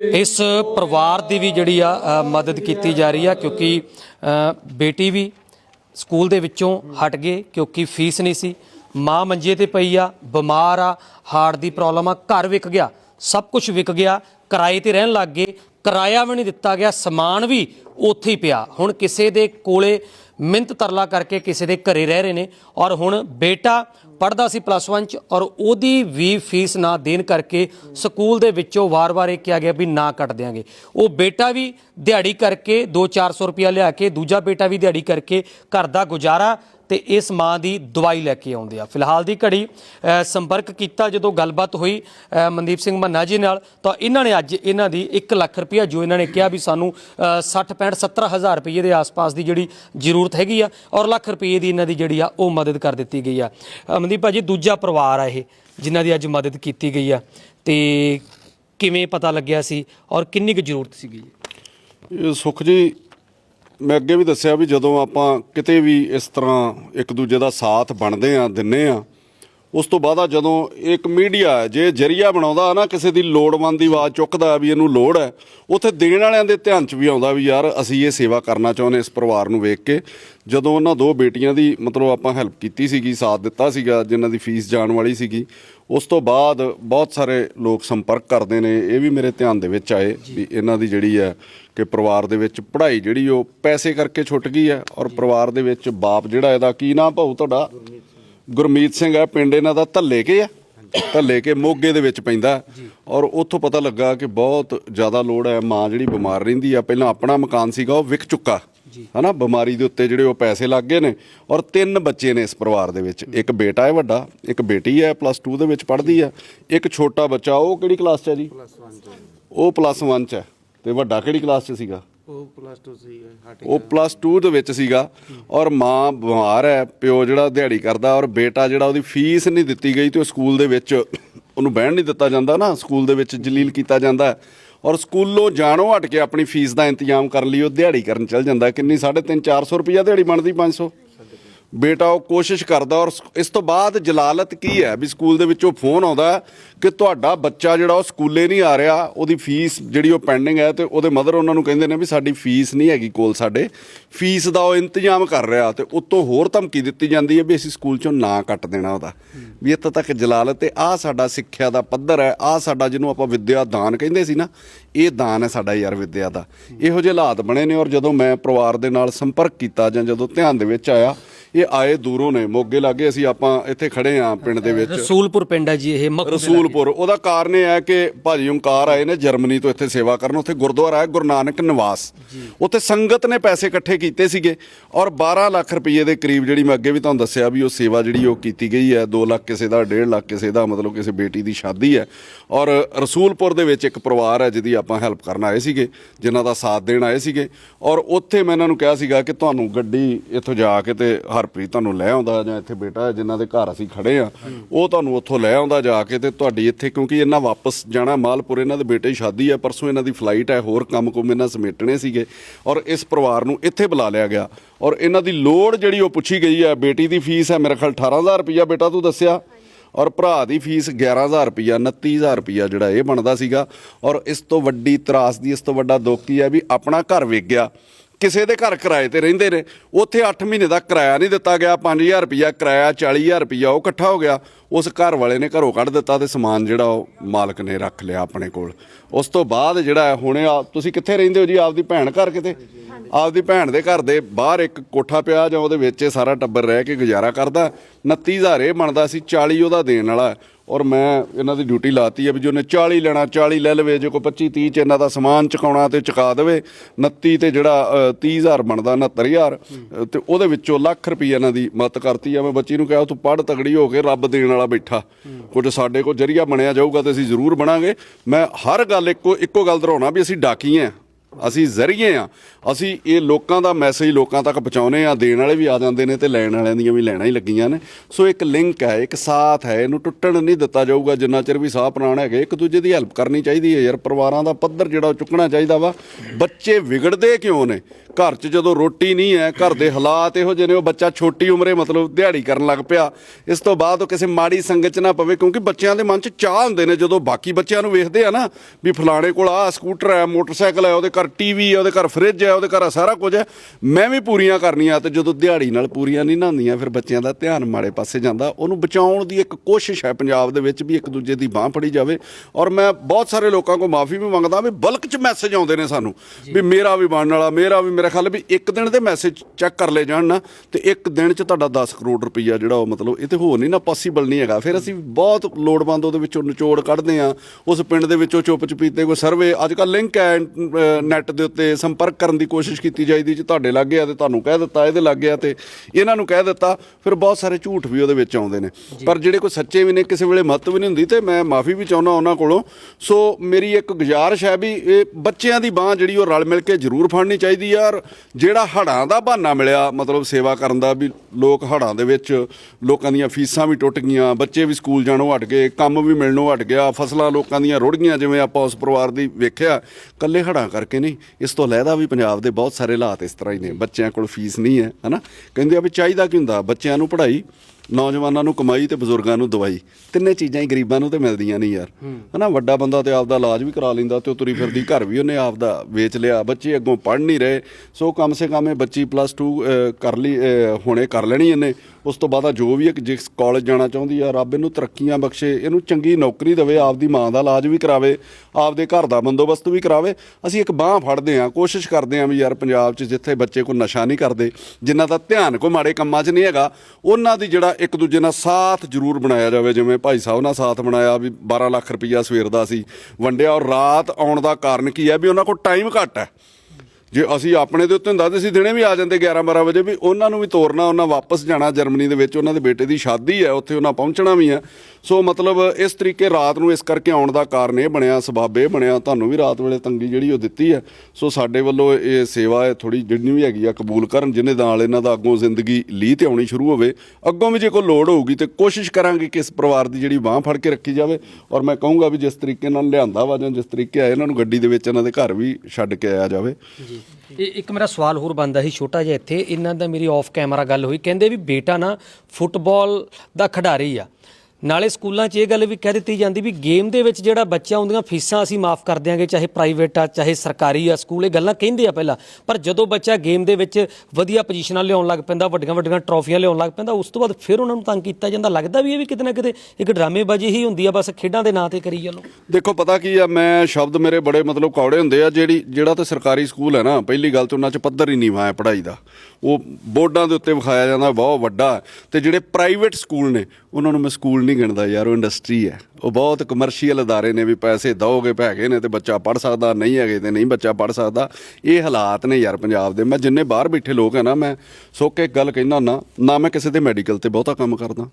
ਇਸ ਪਰਿਵਾਰ ਦੀ ਵੀ ਜਿਹੜੀ ਆ ਮਦਦ ਕੀਤੀ ਜਾ ਰਹੀ ਆ ਕਿਉਂਕਿ ਬੇਟੀ ਵੀ ਸਕੂਲ ਦੇ ਵਿੱਚੋਂ ਹਟ ਗਏ ਕਿਉਂਕਿ ਫੀਸ ਨਹੀਂ ਸੀ। ਮਾਂ ਮੰਜੇ ਤੇ ਪਈ ਆ, ਬਿਮਾਰ ਆ, ਹਾਰਟ ਦੀ ਪ੍ਰੋਬਲਮ ਆ, ਘਰ ਵਿਕ ਗਿਆ, ਸਭ ਕੁਝ ਵਿਕ ਗਿਆ, ਕਿਰਾਏ ਤੇ ਰਹਿਣ ਲੱਗ ਗਏ, ਕਿਰਾਇਆ ਵੀ ਨਹੀਂ ਦਿੱਤਾ ਗਿਆ, ਸਮਾਨ ਵੀ ਉੱਥੇ ਹੀ ਪਿਆ। ਹੁਣ ਕਿਸੇ ਦੇ ਕੋਲੇ ਮਿੰਤ ਤਰਲਾ ਕਰਕੇ ਕਿਸੇ ਦੇ ਘਰੇ ਰਹਿ ਰਹੇ ਨੇ ਔਰ ਹੁਣ ਬੇਟਾ ਪੜਦਾ ਸੀ ਪਲੱਸ 1 ਚ ਔਰ ਉਹਦੀ ਵੀ ਫੀਸ ਨਾ ਦੇਣ ਕਰਕੇ ਸਕੂਲ ਦੇ ਵਿੱਚੋਂ ਵਾਰ-ਵਾਰ ਇਹ ਕਿਹਾ ਗਿਆ ਵੀ ਨਾ ਕੱਟ ਦਿਆਂਗੇ। ਉਹ ਬੇਟਾ ਵੀ ਦਿਹਾੜੀ ਕਰਕੇ 2-400 ਰੁਪਇਆ ਲਿਆ ਕੇ, ਦੂਜਾ ਬੇਟਾ ਵੀ ਦਿਹਾੜੀ ਕਰਕੇ ਘਰ ਦਾ ਗੁਜ਼ਾਰਾ ਤੇ ਇਸ ਮਾਂ ਦੀ ਦਵਾਈ ਲੈ ਕੇ ਆਉਂਦੇ ਆ। ਫਿਲਹਾਲ ਦੀ ਘੜੀ ਸੰਪਰਕ ਕੀਤਾ ਜਦੋਂ ਗੱਲਬਾਤ ਹੋਈ ਮਨਦੀਪ ਸਿੰਘ ਮੰਨਾ ਜੀ ਨਾਲ ਤਾਂ ਇਹਨਾਂ ਨੇ ਅੱਜ ਇਹਨਾਂ ਦੀ 1 ਲੱਖ ਰੁਪਇਆ ਜੋ ਇਹਨਾਂ ਨੇ ਕਿਹਾ ਵੀ ਸਾਨੂੰ ਅ, 60 65 70 ਹਜ਼ਾਰ ਰੁਪਏ ਦੇ ਆਸ-ਪਾਸ ਦੀ ਜਿਹੜੀ ਜ਼ਰੂਰਤ ਹੈਗੀ ਆ ਔਰ ਲੱਖ ਰੁਪਏ ਦੀ ਇਹਨਾਂ ਦੀ ਜਿਹੜੀ ਆ ਉਹ ਮਦਦ ਕਰ ਦਿੱਤੀ ਗਈ ਆ। ਅ, ਮਨਦੀਪ ਭਾਜੀ ਦੂਜਾ ਪਰਿਵਾਰ ਆ ਇਹ ਜਿਨ੍ਹਾਂ ਦੀ ਅੱਜ ਮਦਦ ਕੀਤੀ ਗਈ ਆ। ਤੇ ਕਿਵੇਂ ਪਤਾ ਲੱਗਿਆ ਸੀ ਔਰ ਕਿੰਨੀ ਕੁ ਜ਼ਰੂਰਤ ਸੀਗੀ? ਇਹ ਸੁਖ ਜੀ ਮੈਂ ਅੱਗੇ ਵੀ ਦੱਸਿਆ ਵੀ ਜਦੋਂ ਆਪਾਂ ਕਿਤੇ ਵੀ ਇਸ ਤਰ੍ਹਾਂ ਇੱਕ ਦੂਜੇ ਦਾ ਸਾਥ ਬਣਦੇ ਆ ਦਿੰਨੇ ਆ ਉਸ ਤੋਂ ਬਾਅਦ ਆ ਜਦੋਂ ਇੱਕ ਮੀਡੀਆ ਜੇ ਜਰੀਆ ਬਣਾਉਂਦਾ ਨਾ, ਕਿਸੇ ਦੀ ਲੋੜਵੰਦ ਦੀ ਆਵਾਜ਼ ਚੁੱਕਦਾ ਵੀ ਇਹਨੂੰ ਲੋੜ ਹੈ, ਉੱਥੇ ਦੇਣ ਵਾਲਿਆਂ ਦੇ ਧਿਆਨ 'ਚ ਵੀ ਆਉਂਦਾ ਵੀ ਯਾਰ ਅਸੀਂ ਇਹ ਸੇਵਾ ਕਰਨਾ ਚਾਹੁੰਦੇ ਇਸ ਪਰਿਵਾਰ ਨੂੰ ਵੇਖ ਕੇ। ਜਦੋਂ ਉਹਨਾਂ ਦੋ ਬੇਟੀਆਂ ਦੀ ਮਤਲਬ ਆਪਾਂ ਹੈਲਪ ਕੀਤੀ ਸੀਗੀ, ਸਾਥ ਦਿੱਤਾ ਸੀਗਾ, ਜਿਨ੍ਹਾਂ ਦੀ ਫੀਸ ਜਾਣ ਵਾਲੀ ਸੀਗੀ, ਉਸ ਤੋਂ ਬਾਅਦ ਬਹੁਤ ਸਾਰੇ ਲੋਕ ਸੰਪਰਕ ਕਰਦੇ ਨੇ, ਇਹ ਵੀ ਮੇਰੇ ਧਿਆਨ ਦੇ ਵਿੱਚ ਆਏ ਵੀ ਇਹਨਾਂ ਦੀ ਜਿਹੜੀ ਹੈ ਕਿ ਪਰਿਵਾਰ ਦੇ ਵਿੱਚ ਪੜ੍ਹਾਈ ਜਿਹੜੀ ਉਹ ਪੈਸੇ ਕਰਕੇ ਛੁੱਟ ਗਈ ਹੈ ਔਰ ਪਰਿਵਾਰ ਦੇ ਵਿੱਚ ਬਾਪ ਜਿਹੜਾ ਇਹਦਾ ਕੀ ਨਾਮ ਭਾਊ ਤੁਹਾਡਾ? ਗੁਰਮੀਤ ਸਿੰਘ ਹੈ ਪਿੰਡ ਇਹਨਾਂ ਦਾ ਧੱਲੇ ਕੇ ਆ। ਧੱਲੇ ਕੇ ਮੋਗੇ ਦੇ ਵਿੱਚ ਪੈਂਦਾ। ਔਰ ਉੱਥੋਂ ਪਤਾ ਲੱਗਾ ਕਿ ਬਹੁਤ ਜ਼ਿਆਦਾ ਲੋੜ ਹੈ ਮਾਂ ਜਿਹੜੀ ਬਿਮਾਰ ਰਹਿੰਦੀ ਆ। ਪਹਿਲਾਂ ਆਪਣਾ ਮਕਾਨ ਸੀਗਾ ਉਹ ਵਿਕ ਚੁੱਕਾ। ਹਨਾ ਬਿਮਾਰੀ ਦੇ ਉੱਤੇ ਜਿਹੜੇ ਉਹ ਪੈਸੇ ਲੱਗ ਗਏ ਨੇ। ਔਰ ਤਿੰਨ ਬੱਚੇ ਨੇ ਇਸ ਪਰਿਵਾਰ ਦੇ ਵਿੱਚ। ਇੱਕ ਬੇਟਾ ਹੈ ਵੱਡਾ ਇੱਕ ਬੇਟੀ ਹੈ ਪਲੱਸ 2 ਦੇ ਵਿੱਚ ਪੜ੍ਹਦੀ ਆ। ਇੱਕ ਛੋਟਾ ਬੱਚਾ ਉਹ ਕਿਹੜੀ ਕਲਾਸ 'ਚ ਹੈ ਜੀ? ਉਹ ਪਲੱਸ 1 'ਚ ਹੈ। ਤੇ ਵੱਡਾ ਕਿਹੜੀ ਕਲਾਸ 'ਚ ਸੀਗਾ? ਉਹ ਪਲੱਸ 2 ਸੀ ਹਟ ਉਹ ਪਲੱਸ 2 ਦੇ ਵਿੱਚ ਸੀਗਾ ਔਰ ਮਾਂ ਬਿਮਾਰ ਹੈ ਪਿਓ ਜਿਹੜਾ ਦਿਹਾੜੀ ਕਰਦਾ ਔਰ ਬੇਟਾ ਜਿਹੜਾ ਉਹਦੀ ਫੀਸ ਨਹੀਂ ਦਿੱਤੀ ਗਈ ਤੇ ਉਹ ਸਕੂਲ ਦੇ ਵਿੱਚ ਉਹਨੂੰ ਬਹਿਣ ਨਹੀਂ ਦਿੱਤਾ ਜਾਂਦਾ ਨਾ ਸਕੂਲ ਦੇ ਵਿੱਚ ਜਲੀਲ ਕੀਤਾ ਜਾਂਦਾ। ਔਰ ਸਕੂਲੋਂ ਜਾਣੋਂ ਹਟ ਕੇ ਆਪਣੀ ਫੀਸ ਦਾ ਇੰਤਜ਼ਾਮ ਕਰਨ ਲਈ ਉਹ ਦਿਹਾੜੀ ਕਰਨ ਚਲ ਜਾਂਦਾ ਕਿੰਨੀ 350 400 ਰੁਪਈਆ ਦਿਹਾੜੀ ਬਣਦੀ 500 ਬੇਟਾ ਉਹ ਕੋਸ਼ਿਸ਼ ਕਰਦਾ ਔਰ ਇਸ ਤੋਂ ਬਾਅਦ ਜਲਾਲਤ ਕੀ ਹੈ? ਵੀ ਸਕੂਲ ਦੇ ਵਿੱਚੋਂ ਫੋਨ ਆਉਂਦਾ ਕਿ ਤੁਹਾਡਾ ਬੱਚਾ ਜਿਹੜਾ ਉਹ ਸਕੂਲੇ ਨਹੀਂ ਆ ਰਿਹਾ, ਉਹਦੀ ਫੀਸ ਜਿਹੜੀ ਉਹ ਪੈਂਡਿੰਗ ਹੈ ਤੇ ਉਹਦੇ ਮਦਰ ਉਹਨਾਂ ਨੂੰ ਕਹਿੰਦੇ ਨੇ ਵੀ ਸਾਡੀ ਫੀਸ ਨਹੀਂ ਹੈਗੀ ਕੋਲ ਸਾਡੇ, ਫੀਸ ਦਾ ਉਹ ਇੰਤਜ਼ਾਮ ਕਰ ਰਿਹਾ ਤੇ ਉੱਤੋਂ ਹੋਰ ਧਮਕੀ ਦਿੱਤੀ ਜਾਂਦੀ ਹੈ ਵੀ ਅਸੀਂ ਸਕੂਲ ਚੋਂ ਨਾ ਕੱਟ ਦੇਣਾ ਉਹਦਾ। ਵੀ ਇੱਥੇ ਤੱਕ ਜਲਾਲਤ ਤੇ ਆਹ ਸਾਡਾ ਸਿੱਖਿਆ ਦਾ ਪੱਧਰ ਹੈ, ਆਹ ਸਾਡਾ ਜਿਹਨੂੰ ਆਪਾਂ ਵਿੱਦਿਆ ਦਾਨ ਕਹਿੰਦੇ ਸੀ ਨਾ, ਇਹ ਦਾਨ ਹੈ ਸਾਡਾ ਯਾਰ ਵਿੱਦਿਆ ਦਾ। ਇਹੋ ਜਿਹੇ ਹਾਲਾਤ ਬਣੇ ਨੇ ਔਰ ਜਦੋਂ ਮੈਂ ਪਰਿਵਾਰ ਦੇ ਨਾਲ ਸੰਪਰਕ ਕੀਤਾ ਜਾਂ ਜਦੋਂ ਧਿਆਨ ਦੇ ਵਿੱਚ ਆਇਆ ਇਹ ਆਏ ਦੂਰੋਂ ਨੇ ਮੋਗੇ ਲਾਗੇ ਅਸੀਂ ਆਪਾਂ ਇੱਥੇ ਖੜੇ ਆ ਪਿੰਡ ਦੇ ਵਿੱਚ। ਰਸੂਲਪੁਰ ਪਿੰਡ ਹੈ ਜੀ ਇਹ ਮੱਕੂ ਰਸੂਲਪੁਰ ਉਹਦਾ ਕਾਰਨ ਇਹ ਹੈ ਕਿ ਭਾਜੀ ਓਮਕਾਰ ਆਏ ਨੇ ਜਰਮਨੀ ਤੋਂ ਇੱਥੇ ਸੇਵਾ ਕਰਨ ਉੱਥੇ ਗੁਰਦੁਆਰਾ ਹੈ ਗੁਰੂ ਨਾਨਕ ਨਿਵਾਸ। ਉੱਥੇ ਸੰਗਤ ਨੇ ਪੈਸੇ ਇਕੱਠੇ ਕੀਤੇ ਸੀਗੇ ਔਰ 12 ਲੱਖ ਰੁਪਏ ਦੇ ਕਰੀਬ ਜਿਹੜੀ ਮੈਂ ਅੱਗੇ ਵੀ ਤੁਹਾਨੂੰ ਦੱਸਿਆ ਵੀ ਉਹ ਸੇਵਾ ਜਿਹੜੀ ਉਹ ਕੀਤੀ ਗਈ ਹੈ 2 ਲੱਖ ਕਿਸੇ ਦਾ 1.5 ਲੱਖ ਕਿਸੇ ਦਾ ਮਤਲਬ ਕਿਸੇ ਬੇਟੀ ਦੀ ਸ਼ਾਦੀ ਹੈ। ਔਰ ਰਸੂਲਪੁਰ ਦੇ ਵਿੱਚ ਇੱਕ ਪਰਿਵਾਰ ਹੈ ਜਿਹਦੀ ਆਪਾਂ ਹੈਲਪ ਕਰਨ ਆਏ ਸੀਗੇ ਜਿਨ੍ਹਾਂ ਦਾ ਸਾਥ ਦੇਣ ਆਏ ਸੀਗੇ। ਔਰ ਉੱਥੇ ਮੈਂ ਇਹਨਾਂ ਨੂੰ ਕਿਹਾ ਸੀਗਾ ਕਿ ਤੁਹਾਨੂੰ ਗੱਡੀ ਇੱਥੋਂ ਜਾ ਕੇ ਤੇ ਹਰਪ੍ਰੀਤ ਤੁਹਾਨੂੰ ਲੈ ਆਉਂਦਾ ਜਾਂ ਇੱਥੇ ਬੇਟਾ ਹੈ ਜਿਨ੍ਹਾਂ ਦੇ ਘਰ ਅਸੀਂ ਖੜੇ ਆ, ਉਹ ਤੁਹਾਨੂੰ ਉੱਥੋਂ ਲੈ ਆਉਂਦਾ ਜਾ ਕੇ ਤੇ ਤੁਹਾਡੀ ਇੱਥੇ ਕਿਉਂਕਿ ਇਹਨਾਂ ਵਾਪਸ ਜਾਣਾ ਮਾਲਪੁਰ, ਇਹਨਾਂ ਦੇ ਬੇਟੇ ਦੀ ਸ਼ਾਦੀ ਹੈ ਪਰਸੋਂ ਇਹਨਾਂ ਦੀ ਫਲਾਈਟ ਹੈ ਹੋਰ ਕੰਮ ਕੁਮ ਇਹਨਾਂ ਸਮੇਟਣੇ ਸੀਗੇ ਔਰ ਇਸ ਪਰਿਵਾਰ ਨੂੰ ਇੱਥੇ ਬੁਲਾ ਲਿਆ ਗਿਆ ਔਰ ਇਹਨਾਂ ਦੀ ਲੋੜ ਜਿਹੜੀ ਉਹ ਪੁੱਛੀ ਗਈ ਹੈ ਬੇਟੀ ਦੀ ਫੀਸ ਹੈ ਮੇਰੇ ਖਿਆਲ 18000 ਰੁਪਇਆ ਬੇਟਾ ਤੂੰ ਦੱਸਿਆ ਔਰ ਭਰਾ ਦੀ ਫੀਸ 11000 ਰੁਪਇਆ 29000 ਰੁਪਇਆ ਜਿਹੜਾ ਇਹ ਬਣਦਾ ਸੀਗਾ ਔਰ ਇਸ ਤੋਂ ਵੱਡੀ ਤਰਾਸ ਦੀ, ਇਸ ਤੋਂ ਵੱਡਾ ਦੁੱਖ ਕੀ ਹੈ ਵੀ ਆਪਣਾ ਘਰ ਵਿਕ ਗਿਆ। ਕਿਸੇ ਦੇ ਘਰ ਕਿਰਾਏ ਤੇ ਰਹਿੰਦੇ ਨੇ, ਉੱਥੇ 8 ਮਹੀਨੇ ਦਾ ਕਿਰਾਇਆ ਨਹੀਂ ਦਿੱਤਾ ਗਿਆ 5000 ਰੁਪਇਆ ਕਿਰਾਇਆ 40000 ਰੁਪਇਆ ਉਹ ਇਕੱਠਾ ਹੋ ਗਿਆ, ਉਸ ਘਰ ਵਾਲੇ ਨੇ ਘਰੋਂ ਕੱਢ ਦਿੱਤਾ ਤੇ ਸਮਾਨ ਜਿਹੜਾ ਉਹ ਮਾਲਕ ਨੇ ਰੱਖ ਲਿਆ ਆਪਣੇ ਕੋਲ। ਉਸ ਤੋਂ ਬਾਅਦ ਜਿਹੜਾ ਹੁਣੇ ਆ, ਤੁਸੀਂ ਕਿੱਥੇ ਰਹਿੰਦੇ ਹੋ ਜੀ? ਆਪਦੀ ਭੈਣ ਘਰ ਕਿਤੇ? ਆਪਦੀ ਭੈਣ ਦੇ ਘਰ ਦੇ ਬਾਹਰ ਇੱਕ ਕੋਠਾ ਪਿਆ ਜਾਂ ਉਹਦੇ ਵਿੱਚ ਸਾਰਾ ਟੱਬਰ ਰਹਿ ਕੇ ਗੁਜ਼ਾਰਾ ਕਰਦਾ 29000 ਇਹ ਬਣਦਾ ਸੀ 40 ਉਹਦਾ ਦੇਣ ਵਾਲਾ। ਔਰ ਮੈਂ ਇਹਨਾਂ ਦੀ ਡਿਊਟੀ ਲਾਤੀ ਹੈ ਵੀ ਜੋ ਨੇ 40 ਲੈਣਾ 40 ਲੈ ਲਵੇ ਜੇ ਕੋਈ 25 30 ਚ ਇਹਨਾਂ ਦਾ ਸਮਾਨ ਚੁਕਾਉਣਾ ਤੇ ਚੁਕਾ ਦੇਵੇ 29 ਤੇ ਜਿਹੜਾ ਅ, 30000 ਬਣਦਾ 69000 ਅ, ਤੇ ਉਹਦੇ ਵਿੱਚੋਂ ਲੱਖ ਰੁਪਏ ਇਹਨਾਂ ਦੀ ਮਦਦ ਕਰਤੀ ਆ। ਮੈਂ ਬੱਚੀ ਨੂੰ ਕਿਹਾ ਤੂੰ ਪੜ੍ਹ ਤਗੜੀ ਹੋ ਕੇ ਰੱਬ ਦੇਣ ਵਾਲਾ ਬੈਠਾ। ਕੁਝ ਸਾਡੇ ਕੋਲ ਜਰੀਆ ਬਣਿਆ ਜਾਊਗਾ ਤੇ ਅਸੀਂ ਜ਼ਰੂਰ ਬਣਾਂਗੇ। ਮੈਂ ਹਰ ਗੱਲ ਇੱਕੋ ਇੱਕੋ ਗੱਲ ਦਰਾਉਣਾ ਵੀ ਅਸੀਂ ਡਾਕੀਏ ਆ। ਅਸੀਂ ਜ਼ਰੀਏ ਆ। ਅਸੀਂ ਇਹ ਲੋਕਾਂ ਦਾ ਮੈਸੇਜ ਲੋਕਾਂ ਤੱਕ ਪਹੁੰਚਾਉਨੇ ਆ। ਦੇਣ ਵਾਲੇ ਵੀ ਆ ਜਾਂਦੇ ਨੇ ਤੇ ਲੈਣ ਵਾਲਿਆਂ ਦੀਆਂ ਵੀ ਲੈਣਾ ਹੀ ਲੱਗੀਆਂ ਨੇ। ਸੋ ਇੱਕ ਲਿੰਕ ਹੈ, ਇੱਕ ਸਾਥ ਹੈ, ਇਹਨੂੰ ਟੁੱਟਣ ਨਹੀਂ ਦਿੱਤਾ ਜਾਊਗਾ। ਜਿੰਨਾ ਚਿਰ ਵੀ ਸਾਹ ਪ੍ਰਾਣ ਹੈਗੇ, ਇੱਕ ਦੂਜੇ ਦੀ ਹੈਲਪ ਕਰਨੀ ਚਾਹੀਦੀ ਹੈ ਯਾਰ। ਪਰਿਵਾਰਾਂ ਦਾ ਪੱਧਰ ਜਿਹੜਾ ਉਹ ਚੁੱਕਣਾ ਚਾਹੀਦਾ ਵਾ। ਬੱਚੇ ਵਿਗੜਦੇ ਕਿਉਂ ਨੇ? ਘਰ 'ਚ ਜਦੋਂ ਰੋਟੀ ਨਹੀਂ ਹੈ, ਘਰ ਦੇ ਹਾਲਾਤ ਇਹੋ ਜਿਹੇ ਨੇ, ਉਹ ਬੱਚਾ ਛੋਟੀ ਉਮਰੇ ਮਤਲਬ ਦਿਹਾੜੀ ਕਰਨ ਲੱਗ ਪਿਆ। ਇਸ ਤੋਂ ਬਾਅਦ ਉਹ ਕਿਸੇ ਮਾੜੀ ਸੰਗਤ 'ਚ ਨਾ ਪਵੇ, ਕਿਉਂਕਿ ਬੱਚਿਆਂ ਦੇ ਮਨ 'ਚ ਚਾਹ ਹੁੰਦੇ ਨੇ, ਜਦੋਂ ਬਾਕੀ ਬੱਚਿਆਂ ਨੂੰ ਵੇਖਦੇ ਆ ਨਾ ਵੀ ਫਲਾਣੇ ਕੋਲ ਆ ਸਕੂਟਰ ਹੈ, ਮੋਟਰਸਾਈਕਲ ਹੈ, ਉਹਦੇ ਘਰ ਟੀਵੀ ਹੈ, ਉਹਦੇ ਘਰ ਫ੍ਰਿਜ ਹੈ, ਉਹਦੇ ਘਰ ਸਾਰਾ ਕੁਝ ਹੈ, ਮੈਂ ਵੀ ਪੂਰੀਆਂ ਕਰਨੀਆਂ ਤੇ ਜਦੋਂ ਦਿਹਾੜੀ ਨਾਲ ਪੂਰੀਆਂ ਨਹੀਂ ਨਾ ਹੁੰਦੀਆਂ ਫਿਰ ਬੱਚਿਆਂ ਦਾ ਧਿਆਨ ਮਾੜੇ ਪਾਸੇ ਜਾਂਦਾ। ਉਹਨੂੰ ਬਚਾਉਣ ਦੀ ਇੱਕ ਕੋਸ਼ਿਸ਼ ਹੈ ਪੰਜਾਬ ਦੇ ਵਿੱਚ ਵੀ ਇੱਕ ਦੂਜੇ ਦੀ ਬਾਹ ਫੜੀ ਜਾਵੇ। ਔਰ ਮੈਂ ਬਹੁਤ ਸਾਰੇ ਲੋਕਾਂ ਕੋਲ ਮਾਫੀ ਵੀ ਮੰਗਦਾ ਵੀ ਬਲਕ 'ਚ ਮੈਸੇਜ ਆਉਂਦੇ ਨੇ ਸਾਨੂੰ, ਵੀ ਮੇਰਾ ਵੀ ਬਣਨ ਵਾਲਾ, ਮੇਰਾ ਵੀ ਮੇਰਾ ਖਿਆਲ ਵੀ ਇੱਕ ਦਿਨ ਦੇ ਮੈਸੇਜ ਚੈੱਕ ਕਰ ਲੈ ਜਾਣ ਨਾ ਤੇ ਇੱਕ ਦਿਨ 'ਚ ਤੁਹਾਡਾ 10 ਕਰੋੜ ਰੁਪਈਆ ਜਿਹੜਾ ਉਹ ਮਤਲਬ ਇਹ ਤੇ ਹੋ ਨਹੀਂ ਨਾ ਪੋਸੀਬਲ ਨਹੀਂ ਹੈਗਾ। ਫਿਰ ਅਸੀਂ ਬਹੁਤ ਲੋੜਵੰਦ ਉਹਦੇ ਵਿੱਚੋਂ ਨਿਚੋੜ ਕੱਢਦੇ ਆ ਉਸ ਪਿੰਡ ਦੇ ਵਿੱਚੋਂ ਚੁੱਪ ਚਪੀਤੇ ਕੋਈ ਸਰਵੇ ਅੱਜ ਕੱਲ ਲਿੰਕ ਹੈ ਨੈਟ ਦੇ ਉੱਤੇ ਸੰਪਰਕ ਕਰਨ ਦੀ ਕੋਸ਼ਿਸ਼ ਕੀਤੀ ਜਾਈਦੀ ਜੀ ਤੁਹਾਡੇ ਲੱਗ ਗਿਆ ਤੇ ਤੁਹਾਨੂੰ ਕਹਿ ਦਿੱਤਾ ਇਹਦੇ ਲੱਗ ਗਿਆ ਤੇ ਇਹਨਾਂ ਨੂੰ ਕਹਿ ਦਿੱਤਾ। ਫਿਰ ਬਹੁਤ ਸਾਰੇ ਝੂਠ ਵੀ ਉਹਦੇ ਵਿੱਚ ਆਉਂਦੇ ਨੇ। ਪਰ ਜਿਹੜੇ ਕੋਈ ਸੱਚੇ ਵੀ ਨੇ ਕਿਸੇ ਵੇਲੇ ਮਹੱਤਵ ਵੀ ਨਹੀਂ ਹੁੰਦੀ ਤੇ ਮੈਂ ਮਾਫੀ ਵੀ ਚਾਹੁੰਦਾ ਉਹਨਾਂ ਕੋਲੋਂ। ਸੋ ਮੇਰੀ ਇੱਕ ਗੁਜ਼ਾਰਿਸ਼ ਹੈ ਵੀ ਇਹ ਬੱਚਿਆਂ ਦੀ ਬਾਹ ਜਿਹੜੀ ਉਹ ਰਲ ਮਿਲ ਕੇ ਜ਼ਰੂਰ ਫੜਨੀ ਚਾਹੀਦੀ ਆ ਔਰ ਜਿਹੜਾ ਹੜਾਂ ਦਾ ਬਹਾਨਾ ਮਿਲਿਆ, ਮਤਲਬ ਸੇਵਾ ਕਰਨ ਦਾ ਵੀ ਲੋਕ ਹੜਾਂ ਦੇ ਵਿੱਚ ਲੋਕਾਂ ਦੀਆਂ ਫੀਸਾਂ ਵੀ ਟੁੱਟ ਗਈਆਂ, ਬੱਚੇ ਵੀ ਸਕੂਲ ਜਾਣੋਂ ਹਟ ਗਏ, ਕੰਮ ਵੀ ਮਿਲਣੋਂ ਹਟ ਗਿਆ, ਫਸਲਾਂ ਲੋਕਾਂ ਦੀਆਂ ਰੁੜ ਗਈਆਂ ਜਿਵੇਂ ਆਪਾਂ ਉਸ ਪਰਿਵਾਰ ਦੀ ਵੇਖਿਆ ਕੱਲੇ ਹੜਾਂ ਕਰਕੇ ਨਹੀਂ, ਇਸ ਤੋਂ ਲਹਿਦਾ ਵੀ ਪੰਜਾਬ ਦੇ ਬਹੁਤ ਸਾਰੇ ਹਾਲਾਤ ਇਸ ਤਰ੍ਹਾਂ ਹੀ ਨੇ, ਬੱਚਿਆਂ ਕੋਲ ਫੀਸ ਨਹੀਂ ਹੈ, ਹਨਾ? ਕਹਿੰਦੇ ਆ ਵੀ ਚਾਹੀਦਾ ਕੀ ਹੁੰਦਾ, ਬੱਚਿਆਂ ਨੂੰ ਪੜ੍ਹਾਈ ਨੌਜਵਾਨਾਂ ਨੂੰ ਕਮਾਈ ਤੇ ਬਜ਼ੁਰਗਾਂ ਨੂੰ ਦਵਾਈ। ਤਿੰਨੇ ਚੀਜ਼ਾਂ ਹੀ ਗਰੀਬਾਂ ਨੂੰ ਤੇ ਮਿਲਦੀਆਂ ਨਹੀਂ ਯਾਰ। ਹਨਾ ਵੱਡਾ ਬੰਦਾ ਤੇ ਆਪਦਾ ਇਲਾਜ ਵੀ ਕਰਾ ਲੈਂਦਾ ਤੇ ਉਹ ਤੁਰੀ ਫਿਰਦੀ ਘਰ ਵੀ ਉਹਨੇ ਆਪਦਾ ਵੇਚ ਲਿਆ ਬੱਚੇ ਅੱਗੋਂ ਪੜ੍ਹ ਨਹੀਂ ਰਹੇ। ਸੋ ਕਮ ਸੇ ਕਮ ਇਹ ਬੱਚੀ ਪਲੱਸ 2 ਕਰ ਲਈ ਹੁਣੇ ਕਰ ਲੈਣੀ ਇਹਨੇ। ਉਸ ਤੋਂ ਬਾਅਦ ਜੋ ਵੀ ਇੱਕ ਜਿਸ ਕਾਲਜ ਜਾਣਾ ਚਾਹੁੰਦੀ ਆ, ਰੱਬ ਇਹਨੂੰ ਤਰੱਕੀਆਂ ਬਖਸ਼ੇ, ਇਹਨੂੰ ਚੰਗੀ ਨੌਕਰੀ ਦੇਵੇ, ਆਪਦੀ ਮਾਂ ਦਾ ਇਲਾਜ ਵੀ ਕਰਾਵੇ, ਆਪਦੇ ਘਰ ਦਾ ਬੰਦੋਬਸਤ ਵੀ ਕਰਾਵੇ। ਅਸੀਂ ਇੱਕ ਬਾਹ ਫੜਦੇ ਆ ਕੋਸ਼ਿਸ਼ ਕਰਦੇ ਆ ਵੀ ਯਾਰ ਪੰਜਾਬ 'ਚ ਜਿੱਥੇ ਬੱਚੇ ਕੋਈ ਨਸ਼ਾ ਨਹੀਂ ਕਰਦੇ, ਜਿਨ੍ਹਾਂ ਦਾ ਧਿਆਨ ਕੋਈ ਮਾੜੇ ਕੰਮਾਂ 'ਚ ਨਹੀਂ ਹੈਗਾ, ਉਹਨਾਂ ਦੀ ਜਿਹੜਾ ਇੱਕ ਦੂਜੇ ਨਾਲ ਸਾਥ ਜ਼ਰੂਰ ਬਣਾਇਆ ਜਾਵੇ, ਜਿਵੇਂ ਭਾਈ ਸਾਹਿਬ ਨਾਲ ਸਾਥ ਬਣਾਇਆ ਵੀ 12 ਲੱਖ ਰੁਪਈਆ ਸਵੇਰ ਦਾ ਸੀ। ਵੰਡਿਆ ਔਰ ਰਾਤ ਆਉਣ ਦਾ ਕਾਰਨ ਕੀ ਹੈ ਵੀ ਉਹਨਾਂ ਕੋਲ ਟਾਈਮ ਘੱਟ ਹੈ। ਜੇ ਅਸੀਂ ਆਪਣੇ ਦੇ ਉੱਤੇ ਹੁੰਦਾ ਤੇ ਅਸੀਂ ਦਿਨੇ ਵੀ ਆ ਜਾਂਦੇ 11 12 ਵਜੇ ਵੀ ਉਹਨਾਂ ਨੂੰ ਵੀ ਤੋਰਨਾ, ਉਹਨਾਂ ਵਾਪਸ ਜਾਣਾ ਜਰਮਨੀ ਦੇ ਵਿੱਚ, ਉਹਨਾਂ ਦੇ ਬੇਟੇ ਦੀ ਸ਼ਾਦੀ ਹੈ, ਉੱਥੇ ਉਹਨਾਂ ਪਹੁੰਚਣਾ ਵੀ ਹੈ। ਸੋ ਮਤਲਬ ਇਸ ਤਰੀਕੇ ਰਾਤ ਨੂੰ ਇਸ ਕਰਕੇ ਆਉਣ ਦਾ ਕਾਰਨ ਇਹ ਬਣਿਆ, ਸਬਬ ਇਹ ਬਣਿਆ, ਤੁਹਾਨੂੰ ਵੀ ਰਾਤ ਵੇਲੇ ਤੰਗੀ ਜਿਹੜੀ ਉਹ ਦਿੱਤੀ ਹੈ। ਸੋ ਸਾਡੇ ਵੱਲੋਂ ਇਹ ਸੇਵਾ ਹੈ ਥੋੜੀ ਜਿੰਨੀ ਵੀ ਹੈਗੀ ਆ ਕਬੂਲ ਕਰਨ ਜਿਹਨੇ ਨਾਲ ਇਹਨਾਂ ਦਾ ਅੱਗੋਂ ਜ਼ਿੰਦਗੀ ਲੀਹ ਤੇ ਆਉਣੀ ਸ਼ੁਰੂ ਹੋਵੇ। ਅੱਗੋਂ ਵੀ ਜੇ ਕੋਈ ਲੋੜ ਹੋਊਗੀ ਤੇ ਕੋਸ਼ਿਸ਼ ਕਰਾਂਗੇ ਕਿ ਇਸ ਪਰਿਵਾਰ ਦੀ ਜਿਹੜੀ ਬਾਹ ਫੜ ਕੇ ਰੱਖੀ ਜਾਵੇ। ਔਰ ਮੈਂ ਕਹੂੰਗਾ ਵੀ ਜਿਸ ਤਰੀਕੇ ਨਾਲ ਲਿਆਂਦਾ ਵਾ ਜਾਂ ਜਿਸ ਤਰੀਕੇ ਆਏ ਇਹਨਾਂ ਨੂੰ ਗੱਡੀ ਦੇ ਵਿੱਚ ਇਹਨਾਂ ਦੇ ਘਰ ਵੀ ਛੱਡ ਕੇ ਆਇਆ ਜਾਵੇ। ਜੀ। ਇਹ ਇੱਕ ਮੇਰਾ ਸਵਾਲ ਹੋਰ ਬੰਦਾ ਸੀ, ਛੋਟਾ ਜਿਹਾ ਇੱਥੇ। ਇਹਨਾਂ ਦਾ ਮੇਰੀ ਆਫ ਕੈਮਰਾ ਗੱਲ ਹੋਈ। ਕਹਿੰਦੇ ਵੀ ਬੇਟਾ ਨਾ ਫੁੱਟਬਾਲ ਦਾ ਖਿਡਾਰੀ ਆ। ਨਾਲੇ ਸਕੂਲਾਂ 'ਚ ਇਹ ਗੱਲ ਵੀ ਕਹਿ ਦਿੱਤੀ ਜਾਂਦੀ ਵੀ ਗੇਮ ਦੇ ਵਿੱਚ ਜਿਹੜਾ ਬੱਚਾ ਉਹਦੀਆਂ ਫੀਸਾਂ ਅਸੀਂ ਮਾਫ ਕਰ ਦਿਆਂਗੇ, ਚਾਹੇ ਪ੍ਰਾਈਵੇਟ ਆ, ਚਾਹੇ ਸਰਕਾਰੀ ਆ, ਸਕੂਲ, ਇਹ ਗੱਲਾਂ ਕਹਿੰਦੇ ਆ ਪਹਿਲਾਂ। ਪਰ ਜਦੋਂ ਬੱਚਾ ਗੇਮ ਦੇ ਵਿੱਚ ਵਧੀਆ ਪੋਜੀਸ਼ਨਾਂ ਲਿਆਉਣ ਲੱਗ ਪੈਂਦਾ, ਵੱਡੀਆਂ ਵੱਡੀਆਂ ਟਰੋਫੀਆਂ ਲਿਆਉਣ ਲੱਗ ਪੈਂਦਾ, ਉਸ ਤੋਂ ਬਾਅਦ ਫਿਰ ਉਹਨਾਂ ਨੂੰ ਤੰਗ ਕੀਤਾ ਜਾਂਦਾ। ਲੱਗਦਾ ਵੀ ਇਹ ਵੀ ਕਿਤੇ ਨਾ ਕਿਤੇ ਇੱਕ ਡਰਾਮੇਬਾਜ਼ੀ ਹੀ ਹੁੰਦੀ ਆ, ਬਸ ਖੇਡਾਂ ਦੇ ਨਾਂ ਤੇ ਕਰੀ ਚੱਲੋ ਦੇਖੋ, ਪਤਾ ਕੀ ਆ, ਮੈਂ ਸ਼ਬਦ ਮੇਰੇ ਬੜੇ ਮਤਲਬ ਕੌੜੇ ਹੁੰਦੇ ਆ, ਜਿਹੜੀ, ਜਿਹੜਾ ਤੇ ਸਰਕਾਰੀ ਸਕੂਲ ਹੈ ਨਾ, ਪਹਿਲੀ ਗੱਲ ਤੇ ਉਹਨਾਂ 'ਚ ਪੱਧਰ ਹੀ ਨਹੀਂ ਹੈ ਪੜ੍ਹਾਈ ਦਾ। ਉਹ ਬੋਰਡਾਂ ਦੇ ਉੱਤੇ ਵਿਖਾਇਆ ਜਾਂਦਾ ਬਹੁਤ ਵੱਡਾ। ਹੈ। ਤੇ ਜਿਹੜੇ ਪ੍ਰਾਈਵੇਟ ਸਕੂਲ ਨੇ, ਉਹਨਾਂ ਨੂੰ ਮੈਂ ਸਕੂਲ ਨਹੀਂ ਗਿਣਦਾ ਯਾਰ, ਉਹ ਇੰਡਸਟਰੀ ਹੈ। ਉਹ ਬਹੁਤ ਕਮਰਸ਼ੀਅਲ ਅਦਾਰੇ ਨੇ ਵੀ ਪੈਸੇ ਦਓਗੇ ਹੈਗੇ ਨੇ ਤੇ ਬੱਚਾ ਪੜ੍ਹ ਸਕਦਾ, ਨਹੀਂ ਹੈਗੇ ਤੇ ਨਹੀਂ ਬੱਚਾ ਪੜ੍ਹ ਸਕਦਾ। ਇਹ ਹਾਲਾਤ ਨੇ ਯਾਰ ਪੰਜਾਬ ਦੇ। ਮੈਂ ਜਿੰਨੇ ਬਾਹਰ ਬੈਠੇ ਲੋਕ ਹੈ ਨਾ, ਮੈਂ ਸੋਕੇ ਇੱਕ ਗੱਲ ਕਹਿੰਦਾ ਨਾ ਨਾ ਮੈਂ ਕਿਸੇ ਦੇ ਮੈਡੀਕਲ ਤੇ ਬਹੁਤਾ ਕੰਮ ਕਰਦਾ।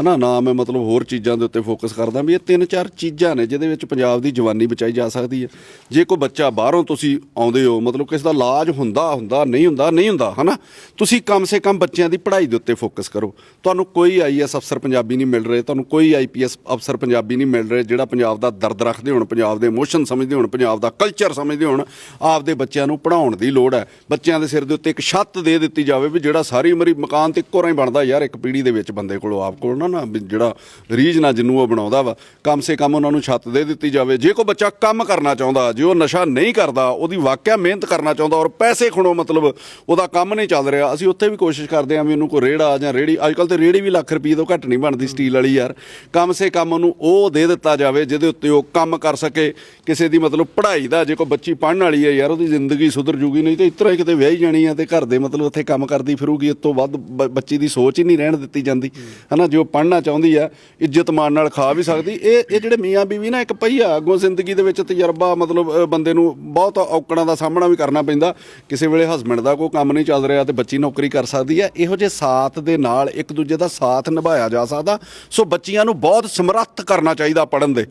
ਹਨਾ, ਨਾ ਮੈਂ ਮਤਲਬ ਹੋਰ ਚੀਜ਼ਾਂ ਦੇ ਉੱਤੇ ਫੋਕਸ ਕਰਦਾ ਵੀ ਇਹ ਤਿੰਨ ਚਾਰ ਚੀਜ਼ਾਂ ਨੇ ਜਿਹਦੇ ਵਿੱਚ ਪੰਜਾਬ ਦੀ ਜਵਾਨੀ ਬਚਾਈ ਜਾ ਸਕਦੀ ਹੈ। ਜੇ ਕੋਈ ਬੱਚਾ ਬਾਹਰੋਂ ਤੁਸੀਂ ਆਉਂਦੇ ਹੋ, ਮਤਲਬ ਕਿਸੇ ਦਾ ਇਲਾਜ ਹੁੰਦਾ ਹੁੰਦਾ, ਨਹੀਂ ਹੁੰਦਾ ਨਹੀਂ ਹੁੰਦਾ, ਹਨਾ, ਤੁਸੀਂ ਕਮ ਸੇ ਕਮ ਬੱਚਿਆਂ ਦੀ ਪੜ੍ਹਾਈ ਦੇ ਉੱਤੇ ਫੋਕਸ ਕਰੋ। ਤੁਹਾਨੂੰ ਕੋਈ ਆਈਐਸ ਅਫਸਰ ਪੰਜਾਬੀ ਨਹੀਂ ਮਿਲ ਰਹੇ, ਤੁਹਾਨੂੰ ਕੋਈ ਆਈਪੀਐਸ ਅਫਸਰ ਪੰਜਾਬੀ ਨਹੀਂ ਮਿਲ ਰਹੇ, ਜਿਹੜਾ ਪੰਜਾਬ ਦਾ ਦਰਦ ਰੱਖਦੇ ਹੋਣ, ਪੰਜਾਬ ਦੇ ਇਮੋਸ਼ਨ ਸਮਝਦੇ ਹੋਣ, ਪੰਜਾਬ ਦਾ ਕਲਚਰ ਸਮਝਦੇ ਹੋਣ, ਆਪਦੇ ਬੱਚਿਆਂ ਨੂੰ ਪੜ੍ਹਾਉਣ ਦੀ ਲੋੜ ਹੈ। ਬੱਚਿਆਂ ਦੇ ਸਿਰ ਦੇ ਉੱਤੇ ਇੱਕ ਛੱਤ ਦੇ ਦਿੱਤੀ ਜਾਵੇ ਵੀ ਜਿਹੜਾ ਸਾਰੀ ਉਮਰ ਮਕਾਨ ਤੇ ਇੱਕੋ ਰਾਂ ਹੀ ਬਣਦਾ ਯਾਰ, ਇੱਕ ਪੀੜ੍ਹੀ ਦੇ ਵਿੱਚ ਬੰਦੇ ਕੋਲੋਂ, ਆਪ ਕੋਲ ਨਾ। ਨਾ ਵੀ ਜਿਹੜਾ ਰੀਝ ਨਾ ਜਿੰਨੂੰ ਉਹ ਬਣਾਉਂਦਾ ਵਾ, ਕਮ ਸੇ ਕਮ ਉਹਨਾਂ ਨੂੰ ਛੱਤ ਦੇ ਦਿੱਤੀ ਜਾਵੇ। ਜੇ ਕੋਈ ਬੱਚਾ ਕੰਮ ਕਰਨਾ ਚਾਹੁੰਦਾ, ਜੇ ਉਹ ਨਸ਼ਾ ਨਹੀਂ ਕਰਦਾ, ਉਹਦੀ ਵਾਕਿਆ ਮਿਹਨਤ ਕਰਨਾ ਚਾਹੁੰਦਾ ਔਰ ਪੈਸੇ ਖਣੋ ਮਤਲਬ ਉਹਦਾ ਕੰਮ ਨਹੀਂ ਚੱਲ ਰਿਹਾ, ਅਸੀਂ ਉੱਥੇ ਵੀ ਕੋਸ਼ਿਸ਼ ਕਰਦੇ ਹਾਂ ਵੀ ਉਹਨੂੰ ਕੋਈ ਰੇੜਾ ਜਾਂ ਰੇੜੀ ਅੱਜ ਕੱਲ ਤੇ ਰੇੜੀ ਵੀ ਲੱਖ ਰੁਪਏ ਤੋਂ ਘੱਟ ਨਹੀਂ ਬਣਦੀ ਸਟੀਲ ਵਾਲੀ ਯਾਰ। ਕਮ ਸੇ ਕਮ ਉਹਨੂੰ ਉਹ ਦੇ ਦਿੱਤਾ ਜਾਵੇ ਜਿਹਦੇ ਉੱਤੇ ਉਹ ਕੰਮ ਕਰ ਸਕੇ, ਕਿਸੇ ਦੀ ਮਤਲਬ ਪੜ੍ਹਾਈ ਦਾ, ਜੇ ਕੋਈ ਬੱਚੀ ਪੜ੍ਹਨ ਵਾਲੀ ਹੈ ਯਾਰ, ਉਹਦੀ ਜ਼ਿੰਦਗੀ ਸੁਧਰ ਜੂਗੀ, ਨਹੀਂ ਤੇ ਇਤਰਾ ਹੀ ਕਿਤੇ ਵਿਆਹੀ ਜਾਣੀ ਆ ਤੇ ਘਰ ਦੇ ਮਤਲਬ ਉੱਥੇ ਕੰਮ ਕਰਦੀ ਫਿਰੂਗੀ ਇਸ ਤੋਂ ਵੱਧ ਬ- ਬੱਚੀ ਦੀ ਸੋਚ ਹੀ ਨਹੀਂ ਰਹਿਣ ਦਿੱਤੀ ਜਾਂਦੀ। ਹਨਾ, ਜੋ ਪੜ੍ਹਨਾ ਚਾਹੁੰਦੀ ਆ ਇੱਜ਼ਤ ਮਾਣ ਨਾਲ ਖਾ ਵੀ ਸਕਦੀ। ਇਹ ਇਹ ਜਿਹੜੇ ਮੀਆਂ ਬੀਵੀ ਨਾ ਇੱਕ ਪਹੀਆ ਅੱਗੋਂ ਜ਼ਿੰਦਗੀ ਦੇ ਵਿੱਚ ਤਜਰਬਾ ਮਤਲਬ ਬੰਦੇ ਨੂੰ ਬਹੁਤ ਔਕੜਾਂ ਦਾ ਸਾਹਮਣਾ ਵੀ ਕਰਨਾ ਪੈਂਦਾ। ਕਿਸੇ ਵੇਲੇ ਹਸਬੰਡ ਦਾ ਕੋਈ ਕੰਮ ਨਹੀਂ ਚੱਲ ਰਿਹਾ ਤੇ ਬੱਚੀ ਨੌਕਰੀ ਕਰ ਸਕਦੀ ਹੈ, ਇਹੋ ਜਿਹੇ ਸਾਥ ਦੇ ਨਾਲ ਇੱਕ ਦੂਜੇ ਦਾ ਸਾਥ ਨਿਭਾਇਆ ਜਾ ਸਕਦਾ। ਸੋ ਬੱਚੀਆਂ ਨੂੰ ਬਹੁਤ ਸਮਰੱਥ ਕਰਨਾ ਚਾਹੀਦਾ ਪੜਨ ਦੇ।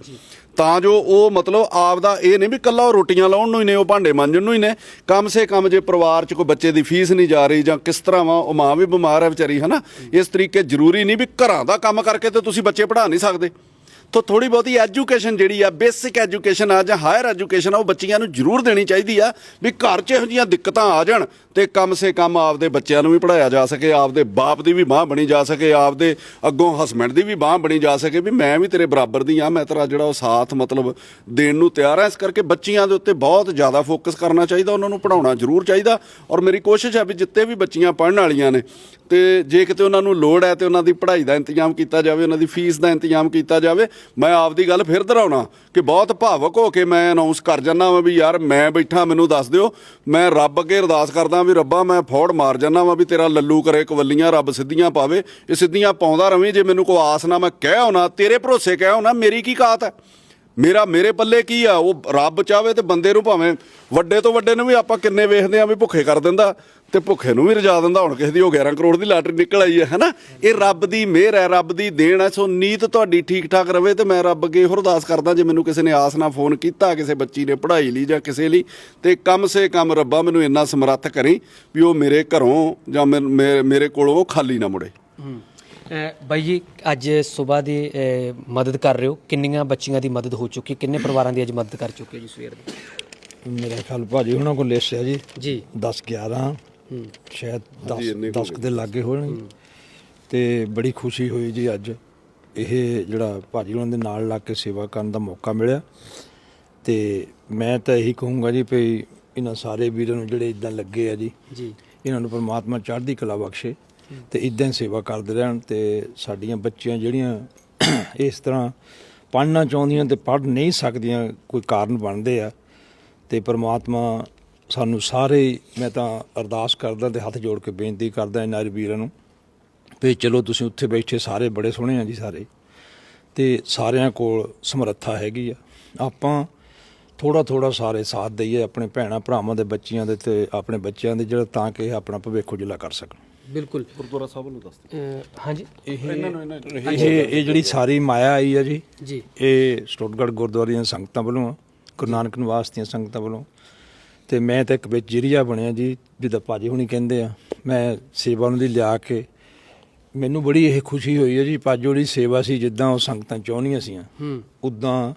ਤਾਂ ਜੋ ਉਹ ਮਤਲਬ ਆਪ ਦਾ ਇਹ ਨਹੀਂ ਵੀ ਕੱਲਾ ਉਹ ਰੋਟੀਆਂ ਲਾਉਣ ਨੂੰ ਹੀ ਨੇ, ਉਹ ਭਾਂਡੇ ਮਾਂਜਣ ਨੂੰ ਹੀ ਨੇ। ਕਮ ਸੇ ਕਮ ਜੇ ਪਰਿਵਾਰ 'ਚ ਕੋਈ ਬੱਚੇ ਦੀ ਫੀਸ ਨਹੀਂ ਜਾ ਰਹੀ ਜਾਂ ਕਿਸ ਤਰ੍ਹਾਂ ਵਾ, ਉਹ ਮਾਂ ਵੀ ਬਿਮਾਰ ਹੈ ਵਿਚਾਰੀ, ਹਨਾ? ਇਸ ਤਰੀਕੇ ਜ਼ਰੂਰੀ ਨਹੀਂ ਵੀ ਘਰਾਂ ਦਾ ਕੰਮ ਕਰਕੇ ਤੇ ਤੁਸੀਂ ਬੱਚੇ ਪੜ੍ਹਾ ਨਹੀਂ ਸਕਦੇ। ਉੱਥੋਂ ਥੋੜੀ ਬਹੁਤੀ ਐਜੂਕੇਸ਼ਨ ਜਿਹੜੀ ਆ, ਬੇਸਿਕ ਐਜੂਕੇਸ਼ਨ ਆ ਜਾਂ ਹਾਇਰ ਐਜੂਕੇਸ਼ਨ ਆ, ਉਹ ਬੱਚੀਆਂ ਨੂੰ ਜ਼ਰੂਰ ਦੇਣੀ ਚਾਹੀਦੀ ਆ ਵੀ ਘਰ 'ਚ ਇਹੋ ਜਿਹੀਆਂ ਦਿੱਕਤਾਂ ਆ ਜਾਣ। ਤੇ ਕਮ ਸੇ ਕਮ ਆਪਦੇ ਬੱਚਿਆਂ ਨੂੰ ਵੀ ਪੜਾਇਆ ਜਾ ਸਕੇ, ਆਪਦੇ ਬਾਪ ਦੀ ਵੀ ਬਾਹ ਬਣੀ ਜਾ ਸਕੇ, ਆਪਦੇ ਅੱਗੋਂ ਹਸਬੈਂਡ ਦੀ ਵੀ ਬਾਹ ਬਣੀ ਜਾ ਸਕੇ ਵੀ ਮੈਂ ਵੀ ਤੇਰੇ ਬਰਾਬਰ ਦੀ ਆ ਮੈਂ ਤੇਰਾ ਜਿਹੜਾ ਉਹ ਸਾਥ ਮਤਲਬ ਦੇਣ ਨੂੰ ਤਿਆਰ ਆ ਇਸ ਕਰਕੇ ਬੱਚੀਆਂ ਦੇ ਉੱਤੇ ਬਹੁਤ ਜ਼ਿਆਦਾ ਫੋਕਸ ਕਰਨਾ ਚਾਹੀਦਾ, ਉਹਨਾਂ ਨੂੰ ਪੜਾਉਣਾ ਜ਼ਰੂਰ ਚਾਹੀਦਾ ਔਰ ਮੇਰੀ ਕੋਸ਼ਿਸ਼ ਹੈ ਵੀ ਜਿੱਤੇ ਵੀ ਬੱਚੀਆਂ ਪੜਨ ਵਾਲੀਆਂ ਨੇ ਤੇ ਜੇ ਕਿਤੇ ਉਹਨਾਂ ਨੂੰ ਲੋੜ ਹੈ ਤੇ ਉਹਨਾਂ ਦੀ ਪੜ੍ਹਾਈ ਦਾ ਇੰਤਜ਼ਾਮ ਕੀਤਾ ਜਾਵੇ, ਉਹਨਾਂ ਦੀ ਫੀਸ ਦਾ ਇੰਤਜ਼ਾਮ ਕੀਤਾ ਜਾਵੇ, ਮੈਂ ਆਪਦੀ ਗੱਲ ਫਿਰ ਦੁਹਰਾਉਣਾ ਕਿ ਬਹੁਤ ਭਾਵਕ ਹੋ ਕੇ ਮੈਂ ਅਨਾਉਂਸ ਕਰ ਜਾਂਦਾ ਵਾਂ ਵੀ ਯਾਰ ਮੈਂ ਬੈਠਾ, ਮੈਨੂੰ ਦੱਸ ਦਿਓ, ਮੈਂ ਰੱਬ ਅੱਗੇ ਅਰਦਾਸ ਕਰਦਾ ਵੀ ਰੱਬਾ, ਮੈਂ ਫੌੜ ਮਾਰ ਜਾਂਦਾ ਵਾਂ ਵੀ ਤੇਰਾ ਲੱਲੂ ਕਰੇ, ਕਵੱਲੀਆਂ ਰੱਬ ਸਿੱਧੀਆਂ ਪਾਵੇ। ਇਹ ਸਿੱਧੀਆਂ ਪਾਉਂਦਾ ਰਵੇਂ, ਜੇ ਮੈਨੂੰ ਕੋਈ ਆਸ ਨਾ ਮੈਂ ਕਹਿ ਹੋਣਾ ਤੇਰੇ ਭਰੋਸੇ ਕਹਿ ਹੋਣਾ ਮੇਰੀ ਕੀ ਕਾਤ ਹੈ? ਮੇਰਾ ਮੇਰੇ ਪੱਲੇ ਕੀ ਆ? ਉਹ ਰੱਬ ਚਾਵੇ ਤੇ ਬੰਦੇ ਨੂੰ ਭਾਵੇਂ ਵੱਡੇ ਤੋਂ ਵੱਡੇ ਨੂੰ ਵੀ ਆਪਾਂ ਕਿੰਨੇ ਵੇਖਦੇ ਆ ਵੀ ਭੁੱਖੇ ਕਰ ਦਿੰਦਾ ਤੇ ਭੁੱਖੇ ਨੂੰ ਵੀ ਰਜਾ ਦਿੰਦਾ। ਹੁਣ ਕਿਸੇ ਦੀ ਉਹ 11 ਕਰੋੜ ਦੀ ਲਾਟਰੀ ਨਿਕਲ ਆਈ ਹੈ, ਹੈਨਾ? ਇਹ ਰੱਬ ਦੀ ਮਿਹਰ ਹੈ, ਰੱਬ ਦੀ ਦੇਣ ਹੈ। ਸੋ ਨੀਤ ਤੁਹਾਡੀ ਠੀਕ ਠਾਕ ਰਵੇ ਤੇ ਮੈਂ ਰੱਬ ਅੱਗੇ ਹੋਰ ਅਰਦਾਸ ਕਰਦਾ ਜੇ ਮੈਨੂੰ ਕਿਸੇ ਨੇ ਆਸ ਨਾ ਫੋਨ ਕੀਤਾ, ਕਿਸੇ ਬੱਚੀ ਨੇ ਪੜ੍ਹਾਈ ਲਈ ਜਾਂ ਕਿਸੇ ਲਈ, ਤੇ ਕਮ ਸੇ ਕਮ ਰੱਬਾ ਮੈਨੂੰ ਇੰਨਾ ਸਮਰੱਥ ਕਰੀ ਵੀ ਉਹ ਮੇਰੇ ਘਰੋਂ ਜਾਂ ਮੇਰੇ- ਮੇਰੇ ਕੋਲੋਂ ਉਹ ਖਾਲੀ ਨਾ ਮੁੜੇ। ਬਾਈ ਜੀ ਅੱਜ ਸਵੇਰ ਦੀ ਮਦਦ ਕਰ ਰਹੇ ਹੋ। ਕਿੰਨੀਆਂ ਬੱਚੀਆਂ ਦੀ ਮਦਦ ਹੋ ਚੁੱਕੀ ਕਿੰਨੇ ਪਰਿਵਾਰਾਂ ਦੀ ਅੱਜ ਮਦਦ ਕਰ ਚੁੱਕੇ ਹੋ ਜੀ ਸਵੇਰ ਦੀ? ਮੇਰੇ ਖਿਆਲ ਭਾਜੀ ਉਹਨਾਂ ਕੋਲ ਲਿਸਟ ਹੈ ਜੀ। ਜੀ। 10 11 ਸ਼ਾਇਦ 10 10 ਦੇ ਲਾਗੇ ਹੋਣ। ਤੇ ਬੜੀ ਖੁਸ਼ੀ ਹੋਈ ਜੀ ਅੱਜ। ਇਹ ਜਿਹੜਾ ਭਾਜੀ ਉਹਨਾਂ ਦੇ ਨਾਲ ਲੱਗ ਕੇ ਸੇਵਾ ਕਰਨ ਦਾ ਮੌਕਾ ਮਿਲਿਆ। ਤੇ ਮੈਂ ਤਾਂ ਇਹੀ ਕਹੂੰਗਾ ਜੀ ਵੀ ਇਹਨਾਂ ਸਾਰੇ ਵੀਰਾਂ ਨੂੰ ਜਿਹੜੇ ਇਦਾਂ ਲੱਗੇ ਆ ਜੀ ਜੀ। ਇਹਨਾਂ ਨੂੰ ਪਰਮਾਤਮਾ ਚੜ੍ਹਦੀ ਕਲਾ ਬਖਸ਼ੇ। ਤੇ ਇਦਾਂ ਹੀ ਸੇਵਾ ਕਰਦੇ ਰਹਿਣ ਤੇ ਸਾਡੀਆਂ ਬੱਚੀਆਂ ਜਿਹੜੀਆਂ ਇਸ ਤਰ੍ਹਾਂ ਪੜ੍ਹਨਾ ਚਾਹੁੰਦੀਆਂ ਤੇ ਪੜ੍ਹ ਨਹੀਂ ਸਕਦੀਆਂ, ਕੋਈ ਕਾਰਨ ਬਣਦੇ ਆ ਤੇ ਪਰਮਾਤਮਾ ਸਾਨੂੰ ਸਾਰੇ ਮੈਂ ਤਾਂ ਅਰਦਾਸ ਕਰਦਾ ਤੇ ਹੱਥ ਜੋੜ ਕੇ ਬੇਨਤੀ ਕਰਦਾ ਇਹਨਾਂ ਵੀਰਾਂ ਨੂੰ ਵੀ ਚਲੋ ਤੁਸੀਂ ਉੱਥੇ ਬੈਠੇ ਸਾਰੇ ਬੜੇ ਸੋਹਣੇ ਆ ਜੀ ਸਾਰੇ ਤੇ ਸਾਰਿਆਂ ਕੋਲ ਸਮਰੱਥਾ ਹੈਗੀ ਆ। ਆਪਾਂ ਥੋੜਾ ਥੋੜਾ ਸਾਰੇ ਸਾਥ ਦਈਏ ਆਪਣੇ ਭੈਣਾਂ ਭਰਾਵਾਂ ਦੇ ਬੱਚਿਆਂ ਦੇ ਤੇ ਆਪਣੇ ਬੱਚਿਆਂ ਦੇ ਜਿਹੜਾ ਤਾਂ ਕਿ ਇਹ ਆਪਣਾ ਭਵਿੱਖ ਉਜਲਾ ਕਰ ਸਕਣ। ਬਿਲਕੁਲ। ਗੁਰਦੁਆਰਾ ਸਾਹਿਬ ਨੂੰ ਦੱਸ ਹਾਂਜੀ। ਇਹ ਇਹ ਇਹ ਜਿਹੜੀ ਸਾਰੀ ਮਾਇਆ ਆਈ ਆ ਜੀ ਜੀ। ਇਹ ਸਟੁੱਟਗੜ੍ਹ ਗੁਰਦੁਆਰੇ ਦੀਆਂ ਸੰਗਤਾਂ ਵੱਲੋਂ ਆ ਗੁਰੂ ਨਾਨਕ ਨਿਵਾਸ ਦੀਆਂ ਸੰਗਤਾਂ ਵੱਲੋਂ। ਤੇ ਮੈਂ ਤਾਂ ਇੱਕ ਵਿੱਚ ਜਰੀਆ ਬਣਿਆ ਜੀ ਜਿੱਦਾਂ ਭਾਜੀ ਹੁਣੀ ਕਹਿੰਦੇ ਆ ਮੈਂ ਸੇਵਾ ਉਹਨਾਂ ਦੀ ਲਿਆ ਕੇ ਮੈਨੂੰ ਬੜੀ ਇਹ ਖੁਸ਼ੀ ਹੋਈ ਹੈ ਜੀ ਭਾਜੋ ਦੀ ਸੇਵਾ ਸੀ ਜਿੱਦਾਂ ਉਹ ਸੰਗਤਾਂ ਚਾਹੁੰਦੀਆਂ ਸੀ ਹੂੰ। ਉਦਾਂ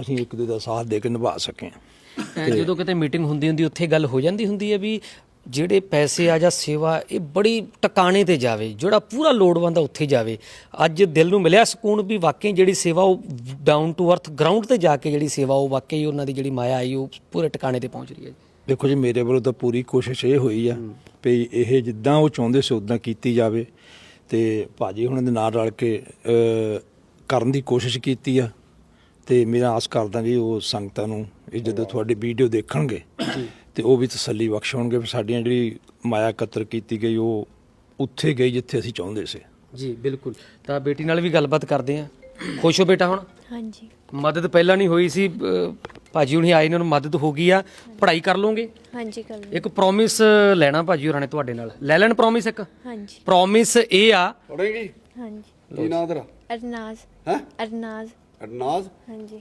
ਅਸੀਂ ਇੱਕ ਦੂਜੇ ਦਾ ਸਾਥ ਦੇ ਕੇ ਨਿਭਾ ਸਕੇ ਅਹ ਜਦੋਂ ਕਿਤੇ ਮੀਟਿੰਗ ਹੁੰਦੀ ਹੁੰਦੀ ਉੱਥੇ ਗੱਲ ਹੋ ਜਾਂਦੀ ਹੁੰਦੀ ਹੈ ਵੀ ਜਿਹੜੇ ਪੈਸੇ ਆ ਜਾਂ ਸੇਵਾ ਇਹ ਬੜੀ ਟਿਕਾਣੇ ਤੇ ਜਾਵੇ ਜਿਹੜਾ ਪੂਰਾ ਲੋੜਵੰਦ ਆ ਉੱਥੇ ਜਾਵੇ। ਅੱਜ ਦਿਲ ਨੂੰ ਮਿਲਿਆ ਸਕੂਨ ਵੀ ਵਾਕਈ ਜਿਹੜੀ ਸੇਵਾ ਉਹ ਡਾਊਨ ਟੂ ਅਰਥ ਗਰਾਊਂਡ ਤੇ ਜਾ ਕੇ ਜਿਹੜੀ ਸੇਵਾ ਉਹ ਵਾਕਈ ਉਹਨਾਂ ਦੀ ਜਿਹੜੀ ਮਾਇਆ ਆਈ ਉਹ ਪੂਰੇ ਟਿਕਾਣੇ ਤੇ ਪਹੁੰਚ ਰਹੀ ਹੈ ਦੇਖੋ ਜੀ ਮੇਰੇ ਵੱਲੋਂ ਤਾਂ ਪੂਰੀ ਕੋਸ਼ਿਸ਼ ਇਹ ਹੋਈ ਆ ਵੀ ਇਹ ਜਿੱਦਾਂ ਉਹ ਚਾਹੁੰਦੇ ਸੀ ਉਦਾਂ ਕੀਤੀ ਜਾਵੇ। ਤੇ ਭਾਜੀ ਹੁਣਾਂ ਦੇ ਨਾਲ ਰਲ ਕੇ ਕਰਨ ਦੀ ਕੋਸ਼ਿਸ਼ ਕੀਤੀ ਆ। ਤੇ ਮੇਰਾ ਆਸ ਕਰਦਾ ਜੀ ਉਹ ਸੰਗਤਾਂ ਨੂੰ ਇਹ ਜਦੋਂ ਤੁਹਾਡੀ ਵੀਡੀਓ ਦੇਖਣਗੇ। ਤੇ ਉਹ ਵੀ ਤਸੱਲੀ ਬਖਸ਼ਣਗੇ ਵੀ ਸਾਡੀਆਂ ਜਿਹੜੀ ਮਾਇਆ ਕਤਰ ਕੀਤੀ ਗਈ ਉਹ ਉੱਥੇ ਗਈ ਜਿੱਥੇ ਅਸੀਂ ਚਾਹੁੰਦੇ ਸੀ। ਜੀ ਬਿਲਕੁਲ। ਤਾਂ ਬੇਟੀ ਨਾਲ ਵੀ ਗੱਲਬਾਤ ਕਰਦੇ ਆ ਖੁਸ਼ ਹੋ ਬੇਟਾ ਹੁਣ? ਹਾਂਜੀ। ਮਦਦ ਪਹਿਲਾਂ ਨਹੀਂ ਹੋਈ ਸੀ ਅਹ, ਭਾਜੀ ਹੁਣੀ ਆਏ ਨੇ ਉਹਨੂੰ ਮਦਦ ਹੋ ਗਈ ਆ। ਪੜ੍ਹਾਈ ਕਰ ਲਓਗੇ? ਹਾਂਜੀ ਕਰ ਲਓ। ਇੱਕ ਪ੍ਰੋਮਿਸ ਲੈਣਾ ਭਾਜੀ ਹੋਰਾਂ ਨੇ ਤੁਹਾਡੇ ਨਾਲ। ਲੈ ਲੈਣ ਪ੍ਰੋਮਿਸ ਇੱਕ? ਹਾਂਜੀ। ਪ੍ਰੋਮਿਸ ਇਹ ਆ ਪੜੇਗੀ ਹਾਂਜੀ। ਕੀ ਨਾਂ ਤੇਰਾ? ਅਰਨਾਜ਼। ਹੈ? ਅਰਨਾਜ਼। ਅਡਨਾਜ਼ ਹਾਂਜੀ।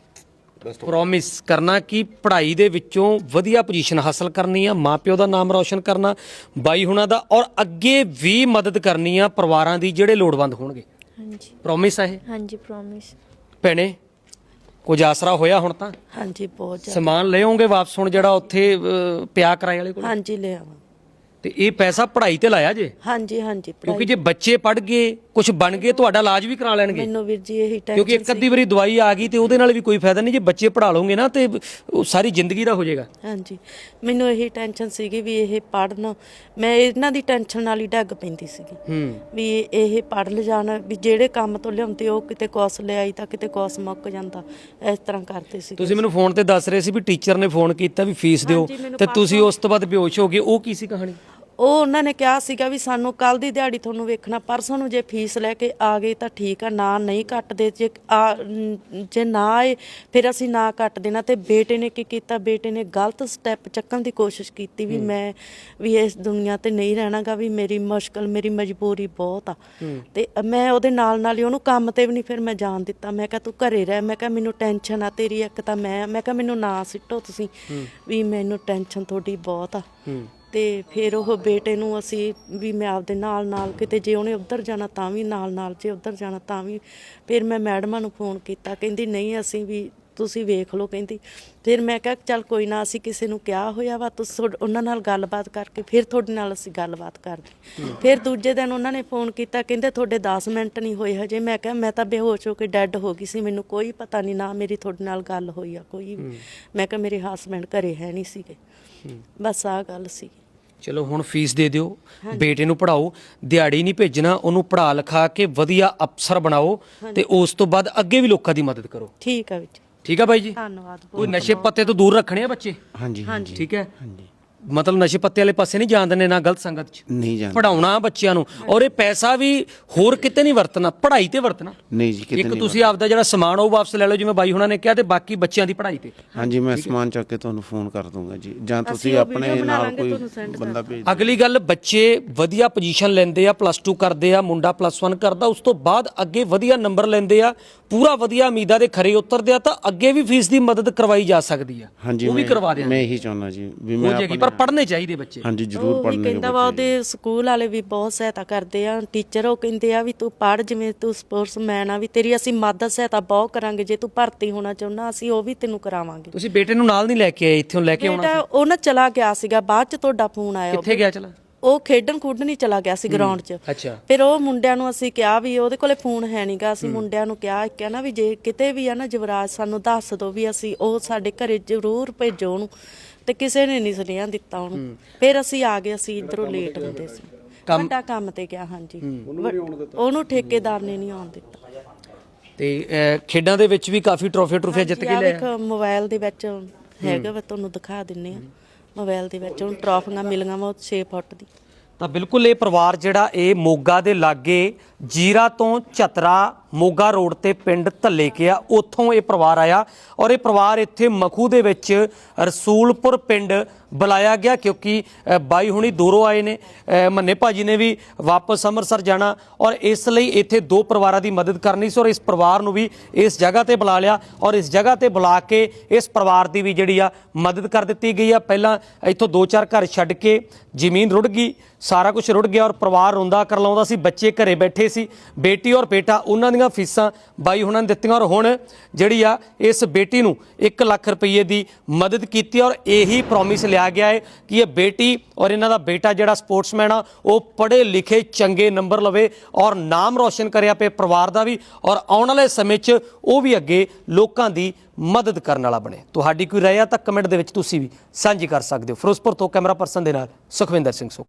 ਪ੍ਰੋਮਿਸ ਕਰਨਾ ਕਿ ਪੜ੍ਹਾਈ ਦੇ ਵਿੱਚੋਂ ਵਧੀਆ ਪੋਜੀਸ਼ਨ ਹਾਸਲ ਕਰਨੀ ਆ ਮਾਪਿਓ ਦਾ ਨਾਮ ਰੌਸ਼ਨ ਕਰਨਾ ਬਾਈ ਹੁਣਾਂ ਦਾ ਔਰ ਅੱਗੇ ਵੀ ਮਦਦ ਕਰਨੀ ਆ ਪਰਿਵਾਰਾਂ ਦੀ ਜਿਹੜੇ ਲੋੜਵੰਦ ਹੋਣਗੇ। ਹਾਂਜੀ। ਪ੍ਰੋਮਿਸ ਆ ਇਹ? ਹਾਂਜੀ ਪ੍ਰੋਮਿਸ ਭੈਣੇ ਕੁਝ ਆਸਰਾ ਹੋਇਆ ਹੁਣ ਤਾਂ? ਹਾਂਜੀ ਬਹੁਤ ਜ਼ਿਆਦਾ। ਸਮਾਨ ਲੈ ਆਉਂਗੇ ਵਾਪਸ ਹੁਣ ਜਿਹੜਾ ਉੱਥੇ ਅਹ, ਪਿਆ ਕਿਰਾਏ ਵਾਲੇ ਕੋਲ? ਹਾਂਜੀ ਲੈ ਆਵਾਂ। ਤੇ ਇਹ ਪੈਸਾ ਪੜ੍ਹਾਈ ਤੇ ਲਾਇਆ ਜੇ? ਹਾਂਜੀ ਹਾਂਜੀ ਕਿਉਂਕਿ ਪੜ੍ਹਾਈ ਜੇ ਬੱਚੇ ਪੜ ਗਏ ਕੁਝ ਬਣ ਗਏ ਤੁਹਾਡਾ ਇਲਾਜ ਵੀ ਕਰਾ ਲੈਣਗੇ। ਮੈਨੂੰ ਵੀਰ ਜੀ ਇਹੀ ਕਿਉਂਕਿ ਇੱਕ ਟੈਨਸ਼ਨ ਅੱਧੀ ਵਾਰੀ ਦਵਾਈ ਆ ਗਈ ਤੇ ਉਹਦੇ ਨਾਲ ਵੀ ਕੋਈ ਫਾਇਦਾ ਨਹੀਂ ਜੇ ਬੱਚੇ ਪੜ੍ਹਾ ਲਓਗੇ ਨਾ ਤੇ ਉਹ ਸਾਰੀ ਜ਼ਿੰਦਗੀ ਦਾ ਹੋ ਜਾਏਗਾ। ਹਾਂਜੀ ਮੈਨੂੰ ਇਹੀ ਟੈਨਸ਼ਨ ਸੀਗੀ ਵੀ ਇਹ ਪੜਨ ਮੈਂ ਇਹਨਾਂ ਦੀ ਟੈਨਸ਼ਨ ਨਾਲ ਹੀ ਡੱਗ ਪੈਂਦੀ ਸੀਗੀ। ਹੂੰ। ਵੀ ਇਹ ਪੜ ਲ ਜਾਣ ਵੀ ਜਿਹੜੇ ਕੰਮ ਤੋਂ ਲਿਆਉਂਦੇ ਉਹ ਕਿਤੇ ਕੋਸ ਲਿਆਈ ਤਾਂ ਕਿਤੇ ਕੋਸ ਮੁੱਕ ਜਾਂਦਾ ਇਸ ਤਰ੍ਹਾਂ ਕਰਦੇ ਸੀ ਤੁਸੀਂ ਮੈਨੂੰ ਫੋਨ ਤੇ ਦੱਸ ਰਹੇ ਸੀ ਵੀ ਟੀਚਰ ਨੇ ਫੋਨ ਕੀਤਾ ਵੀ ਫੀਸ ਦਿਓ ਤੇ ਤੁਸੀਂ ਉਸ ਤੋਂ ਬਾਅਦ ਬੇਹੋਸ਼ ਹੋ ਗਏ ਉਹ ਕੀ ਸੀ ਕਹਾਣੀ? ਉਹ ਉਹਨਾਂ ਨੇ ਕਿਹਾ ਸੀਗਾ ਵੀ ਸਾਨੂੰ ਕੱਲ ਦੀ ਦਿਹਾੜੀ ਤੁਹਾਨੂੰ ਵੇਖਣਾ ਪਰਸੋਂ ਨੂੰ ਜੇ ਫੀਸ ਲੈ ਕੇ ਆ ਗਏ ਤਾਂ ਠੀਕ ਆ ਨਾ ਨਹੀਂ ਕੱਟਦੇ ਜੇ ਆ ਜੇ ਨਾ ਆਏ ਫਿਰ ਅਸੀਂ ਨਾ ਕੱਟ ਦੇਣਾ। ਤੇ ਬੇਟੇ ਨੇ ਕੀ ਕੀਤਾ ਬੇਟੇ ਨੇ ਗਲਤ ਸਟੈਪ ਚੱਕਣ ਦੀ ਕੋਸ਼ਿਸ਼ ਕੀਤੀ ਵੀ ਮੈਂ ਵੀ ਇਸ ਦੁਨੀਆ ਤੇ ਨਹੀਂ ਰਹਿਣਾਗਾ ਵੀ ਮੇਰੀ ਮੁਸ਼ਕਲ ਮੇਰੀ ਮਜਬੂਰੀ ਬਹੁਤ ਆ। ਤੇ ਮੈਂ ਉਹਦੇ ਨਾਲ ਨਾਲ ਹੀ ਉਹਨੂੰ ਕੰਮ ਤੇ ਵੀ ਨਹੀਂ ਫਿਰ ਮੈਂ ਜਾਣ ਦਿੱਤਾ। ਮੈਂ ਕਿਹਾ ਤੂੰ ਘਰੇ ਰਹਿ ਮੈਂ ਕਿਹਾ ਮੈਨੂੰ ਟੈਨਸ਼ਨ ਆ ਤੇਰੀ ਇੱਕ ਤਾਂ ਮੈਂ ਮੈਂ ਕਿਹਾ ਮੈਨੂੰ ਨਾ ਸਿੱਟੋ ਤੁਸੀਂ ਵੀ ਮੈਨੂੰ ਟੈਨਸ਼ਨ ਤੁਹਾਡੀ ਬਹੁਤ ਆ। ਤੇ ਫਿਰ ਉਹ ਬੇਟੇ ਨੂੰ ਅਸੀਂ ਵੀ ਮੈਂ ਆਪਦੇ ਨਾਲ ਨਾਲ ਕਿਤੇ ਜੇ ਉਹਨੇ ਉੱਧਰ ਜਾਣਾ ਤਾਂ ਵੀ ਨਾਲ ਨਾਲ ਜੇ ਉੱਧਰ ਜਾਣਾ ਤਾਂ ਵੀ। ਫਿਰ ਮੈਂ ਮੈਡਮਾਂ ਨੂੰ ਫੋਨ ਕੀਤਾ ਕਹਿੰਦੀ ਨਹੀਂ ਅਸੀਂ ਵੀ ਤੁਸੀਂ ਵੇਖ ਲਓ ਕਹਿੰਦੀ। ਫਿਰ ਮੈਂ ਕਿਹਾ ਚੱਲ ਕੋਈ ਨਾ ਅਸੀਂ ਕਿਸੇ ਨੂੰ ਕਿਹਾ ਹੋਇਆ ਵਾ ਤੁਸੀਂ ਉਹਨਾਂ ਨਾਲ ਗੱਲਬਾਤ ਕਰਕੇ ਫਿਰ ਤੁਹਾਡੇ ਨਾਲ ਅਸੀਂ ਗੱਲਬਾਤ ਕਰਦੇ। ਫਿਰ ਦੂਜੇ ਦਿਨ ਉਹਨਾਂ ਨੇ ਫੋਨ ਕੀਤਾ ਕਹਿੰਦੇ ਤੁਹਾਡੇ 10 ਮਿੰਟ ਨਹੀਂ ਹੋਏ ਹਜੇ। ਮੈਂ ਕਿਹਾ ਮੈਂ ਤਾਂ ਬੇਹੋਸ਼ ਹੋ ਕੇ ਡੈੱਡ ਹੋ ਗਈ ਸੀ ਮੈਨੂੰ ਕੋਈ ਪਤਾ ਨਹੀਂ ਨਾ ਮੇਰੀ ਤੁਹਾਡੇ ਨਾਲ ਗੱਲ ਹੋਈ ਆ ਕੋਈ ਮੈਂ ਕਿਹਾ ਮੇਰੇ ਹਸਬੰਡ ਘਰੇ ਹੈ ਨਹੀਂ ਸੀਗੇ। ਬਸ ਆਹ ਗੱਲ ਸੀ ਚਲੋ ਹੁਣ ਫੀਸ ਦੇ ਦਿਓ ਬੇਟੇ ਨੂੰ ਪੜਾਓ ਦਿਹਾੜੀ ਨਹੀਂ ਭੇਜਣਾ ਉਹਨੂੰ ਪੜਾ ਲਿਖਾ ਕੇ ਵਧੀਆ ਅਫਸਰ ਬਣਾਓ ਤੇ ਉਸ ਤੋਂ ਬਾਅਦ ਅੱਗੇ ਵੀ ਲੋਕਾਂ ਦੀ ਮਦਦ ਕਰੋ। ਠੀਕ ਆ ਵਿੱਚ ਠੀਕ ਆ ਬਾਈ ਜੀ? ਧੰਨਵਾਦ ਕੋਈ ਨਸ਼ੇ ਪੱਤੇ ਤੋਂ ਦੂਰ ਰੱਖਣੇ ਆ ਬੱਚੇ? ਹਾਂਜੀ ਹਾਂਜੀ। ਠੀਕ ਹੈ? ਮਤਲਬ ਨਸ਼ੇ ਪੱਤੇ ਵਾਲੇ ਪਾਸੇ ਨਹੀਂ ਜਾਣ ਦਿੰਦੇ ਨਾ ਗਲਤ ਸੰਗਤ 'ਚ। ਨਹੀਂ ਜਾਣ ਪੜਾਉਣਾ ਬੱਚਿਆਂ ਨੂੰ। ਔਰ ਇਹ ਪੈਸਾ ਵੀ ਹੋਰ ਕਿਤੇ ਨਹੀਂ ਵਰਤਣਾ ਪੜ੍ਹਾਈ ਤੇ ਵਰਤਣਾ। ਨਹੀਂ ਜੀ ਕਿਤੇ ਇੱਕ ਨਹੀਂ ਤੁਸੀਂ ਆਪਦਾ ਜਿਹੜਾ ਸਮਾਨ ਉਹ ਵਾਪਸ ਲੈ ਲਓ ਜਿਵੇਂ ਬਾਈ ਹੁਣਾਂ ਨੇ ਕਿਹਾ ਤੇ ਬਾਕੀ ਬੱਚਿਆਂ ਦੀ ਪੜ੍ਹਾਈ ਤੇ। ਹਾਂਜੀ ਮੈਂ ਸਮਾਨ ਚੱਕ ਕੇ ਤੁਹਾਨੂੰ ਫੋਨ ਕਰ ਦੂੰਗਾ ਜੀ। ਜਾਂ ਤੁਸੀਂ ਆਪਣੇ ਨਾਲ ਕੋਈ ਬੰਦਾ ਭੇਜ ਅਗਲੀ ਗੱਲ ਬੱਚੇ ਵਧੀਆ ਪੋਜੀਸ਼ਨ ਲੈਂਦੇ ਆ ਪਲੱਸ 2 ਕਰਦੇ ਆ ਮੁੰਡਾ ਪਲੱਸ 1 ਕਰਦਾ ਉਸ ਤੋਂ ਬਾਅਦ ਅੱਗੇ ਵਧੀਆ ਨੰਬਰ ਲੈਂਦੇ ਆ ਪੂਰਾ ਵਧੀਆ ਉਮੀਦਾਂ ਦੇ ਖਰੇ ਉਤਰਦੇ ਆ ਤਾਂ ਅੱਗੇ ਵੀ ਫੀਸ ਦੀ ਮਦਦ ਕਰਵਾਈ ਜਾ ਸਕਦੀ ਆ। ਉਹ ਵੀ ਕਰਵਾ ਦਿਆਂਗੇ। ਮੈਂ ਇਹੀ ਚਾਹੁੰਦਾ ਜੀ ਵੀ ਮੈਂ ਪਰ ਪੜ੍ਹਨੇ ਚਾਹੀਦੇ ਬੱਚੇ। ਹਾਂਜੀ ਜ਼ਰੂਰ ਉਹ ਵੀ ਪੜ੍ਹਨੇ ਕਹਿੰਦਾ ਵਾ ਉਹਦੇ ਸਕੂਲ ਵਾਲੇ ਵੀ ਬਹੁਤ ਸਹਾਇਤਾ ਕਰਦੇ ਆ। ਟੀਚਰ ਉਹ ਕਹਿੰਦੇ ਆ ਵੀ ਤੂੰ ਪੜ੍ਹ ਜਿਵੇਂ ਤੂੰ ਸਪੋਰਟਸਮੈਨ ਆ ਵੀ ਤੇਰੀ ਅਸੀਂ ਮਦਦ ਸਹਾਇਤਾ ਬਹੁਤ ਕਰਾਂਗੇ। ਜੇ ਤੂੰ ਭਰਤੀ ਹੋਣਾ ਚਾਹੁੰਦਾ ਅਸੀਂ ਉਹ ਵੀ ਤੈਨੂੰ ਕਰਾਵਾਂਗੇ। ਤੁਸੀਂ ਬੇਟੇ ਨੂੰ ਨਾਲ ਨਹੀਂ ਲੈ ਕੇ ਆਏ ਇੱਥੋਂ ਲੈ ਕੇ ਆਉਣਾ ਬੇਟਾ ਉਹ ਨਾ ਚਲਾ ਗਿਆ ਸੀਗਾ ਬਾਅਦ ਚ ਤੁਹਾਡਾ ਫੋਨ ਆਇਆ ਕਿੱਥੇ ਗਿਆ ਚਲਾ? ਉਹ ਖੇਡਣ ਖੁੱਡਣ ਹੀ ਚਲਾ ਗਿਆ ਸੀ ਗਰਾਊਂਡ 'ਚ। ਅੱਛਾ। ਫਿਰ ਉਹ ਮੁੰਡਿਆਂ ਨੂੰ ਅਸੀਂ ਕਿਹਾ ਵੀ ਉਹਦੇ ਕੋਲੇ ਫੋਨ ਹੈ ਨਹੀਂਗਾ ਅਸੀਂ ਮੁੰਡਿਆਂ ਨੂੰ ਕਿਹਾ ਕਿਹਾ ਨਾ ਵੀ ਜੇ ਕਿਤੇ ਵੀ ਆ ਨਾ ਜਵਰਾਜ ਸਾਨੂੰ ਦੱਸ ਦਿਓ ਵੀ ਅਸੀਂ ਉਹ ਸਾਡੇ ਘਰੇ ਜ਼ਰੂਰ ਭੇਜੋ ਉਹਨੂੰ। ਤੇ ਕਿਸੇ ਨੇ ਨਹੀਂ ਸੁਨੇਹਾ ਦਿੱਤਾ ਉਹਨੂੰ। ਫਿਰ ਅਸੀਂ ਆ ਗਏ ਅਸੀਂ ਇਧਰੋਂ ਲੇਟ ਹੁੰਦੇ ਸੀ। ਵੱਡਾ ਕੰਮ ਤੇ ਗਿਆ ਹਾਂਜੀ। ਉਹਨੂੰ ਠੇਕੇਦਾਰ ਨੇ ਨਹੀਂ ਆਉਣ ਦਿੱਤਾ। ਤੇ ਅਹ, ਖੇਡਾਂ ਦੇ ਵਿੱਚ ਵੀ ਕਾਫੀ ਟਰੋਫੀ ਟਰੋਫੀਆਂ ਜਿੱਤ ਕੇ ਲਿਆ ਮੋਬਾਈਲ ਦੇ ਵਿੱਚ ਹੈਗਾ ਵਾ ਤੁਹਾਨੂੰ ਦਿਖਾ ਦਿੰਨੇ ਆ। ਮੋਬਾਈਲ ਦੇ ਵਿੱਚ ਉਹਨੂੰ ਟਰਾਫੀਆਂ ਮਿਲੀਆਂ ਵਾ ਉਹ 6 ਫੁੱਟ ਦੀ। ਤਾਂ ਬਿਲਕੁਲ ਇਹ ਪਰਿਵਾਰ ਜਿਹੜਾ ਇਹ ਮੋਗਾ ਦੇ ਲਾਗੇ ਜੀਰਾ ਤੋਂ ਚਤਰਾ ਮੋਗਾ ਰੋਡ ਤੇ ਪਿੰਡ ਧੱਲੇਕਿਆ ਉੱਥੋਂ ਇਹ ਪਰਿਵਾਰ ਆਇਆ ਔਰ ਇਹ ਪਰਿਵਾਰ ਇੱਥੇ ਮਖੂ ਦੇ ਵਿੱਚ ਰਸੂਲਪੁਰ ਪਿੰਡ ਬੁਲਾਇਆ ਗਿਆ ਕਿਉਂਕਿ ਬਾਈ ਹੁਣੀ ਦੂਰੋਂ ਆਏ ਨੇ। ਅ, ਮੰਨੇ ਭਾਜੀ ਨੇ ਵੀ ਵਾਪਸ ਅੰਮ੍ਰਿਤਸਰ ਜਾਣਾ ਔਰ ਇਸ ਲਈ ਇੱਥੇ ਦੋ ਪਰਿਵਾਰਾਂ ਦੀ ਮਦਦ ਕਰਨੀ ਸੀ ਔਰ ਇਸ ਪਰਿਵਾਰ ਨੂੰ ਵੀ ਇਸ ਜਗ੍ਹਾ ਤੇ ਬੁਲਾ ਲਿਆ ਔਰ ਇਸ ਜਗ੍ਹਾ ਤੇ ਬੁਲਾ ਕੇ ਇਸ ਪਰਿਵਾਰ ਦੀ ਵੀ ਜਿਹੜੀ ਆ ਮਦਦ ਕਰ ਦਿੱਤੀ ਗਈ ਆ। ਪਹਿਲਾਂ ਇੱਥੋਂ ਦੋ ਚਾਰ ਘਰ ਛੱਡ ਕੇ ਜ਼ਮੀਨ ਰੁੜ ਗਈ ਸਾਰਾ ਕੁਝ ਰੁੜ ਗਿਆ ਔਰ ਪਰਿਵਾਰ ਰੋਂਦਾ ਕਰ ਲਾਉਂਦਾ ਸੀ ਬੱਚੇ ਘਰੇ ਬੈਠੇ ਸੀ ਬੇਟੀ ਔਰ ਬੇਟਾ ਉਹਨਾਂ ਦੀਆਂ ਫੀਸਾਂ ਬਾਈ ਹੁਣਾਂ ਨੇ ਦਿੱਤੀਆਂ ਔਰ ਹੁਣ ਜਿਹੜੀ ਆ ਇਸ ਬੇਟੀ ਨੂੰ 1 ਲੱਖ ਰੁਪਏ ਦੀ ਮਦਦ ਕੀਤੀ ਔਰ ਇਹੀ ਪ੍ਰੋਮਿਸ ਲਿਆ ਗਿਆ ਹੈ ਕਿ ਇਹ ਬੇਟੀ ਔਰ ਇਹਨਾਂ ਦਾ ਬੇਟਾ ਜਿਹੜਾ ਸਪੋਰਟਸਮੈਨ ਆ, ਉਹ ਪੜ੍ਹੇ ਲਿਖੇ ਚੰਗੇ ਨੰਬਰ ਲਵੇ ਔਰ ਨਾਮ ਰੋਸ਼ਨ ਕਰਿਆ ਪਏ ਪਰਿਵਾਰ ਦਾ ਵੀ ਔਰ ਆਉਣ ਵਾਲੇ ਸਮੇਂ 'ਚ ਉਹ ਵੀ ਅੱਗੇ ਲੋਕਾਂ ਦੀ ਮਦਦ ਕਰਨ ਵਾਲਾ ਬਣੇ। ਤੁਹਾਡੀ ਕੋਈ ਰਾਏ ਆ ਤਾਂ ਕਮੈਂਟ ਦੇ ਵਿੱਚ ਤੁਸੀਂ ਵੀ ਸਾਂਝੀ ਕਰ ਸਕਦੇ ਹੋ। ਫਿਰੋਜ਼ਪੁਰ ਤੋਂ ਕੈਮਰਾ ਪਰਸਨ ਦੇ ਨਾਲ ਸੁਖਵਿੰਦਰ ਸਿੰਘ ਸੋ